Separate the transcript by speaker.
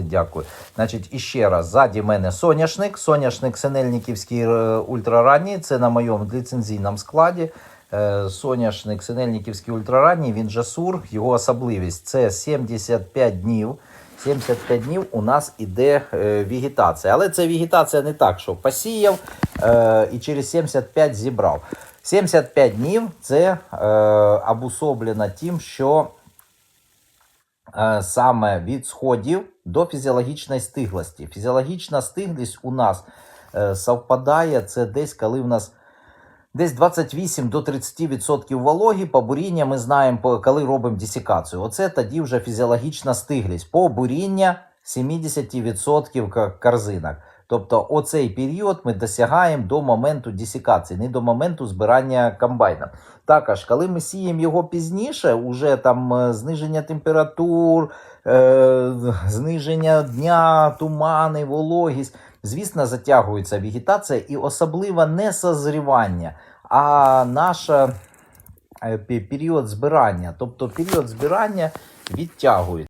Speaker 1: Дякую. Значить, іще раз, ззаді мене соняшник. Соняшник Синельниківський е, ультраранній. Це на моєму ліцензійному складі. Е, Соняшник Синельниківський ультраранній, він же СУР. Його особливість це 75 днів. 75 днів у нас іде е, вегетація. Але це вегетація не так, що посіяв і через 75 зібрав. 75 днів це обусоблено тим, що саме від сходів до фізіологічної стиглості. Фізіологічна стиглість у нас е, совпадає це десь, коли в нас десь 28 до 30% вологі. По буріння ми знаємо, коли робимо десикацію. Оце тоді вже фізіологічна стиглість. По буріння 70% корзинок. Тобто оцей період ми досягаємо до моменту десикації, не до моменту збирання комбайна. Також, коли ми сіємо його пізніше, уже там е, зниження температур, е, зниження дня, тумани, вологість, звісно, затягується вегетація і особливо не созрівання, а наша е, період збирання. Тобто період збирання відтягується.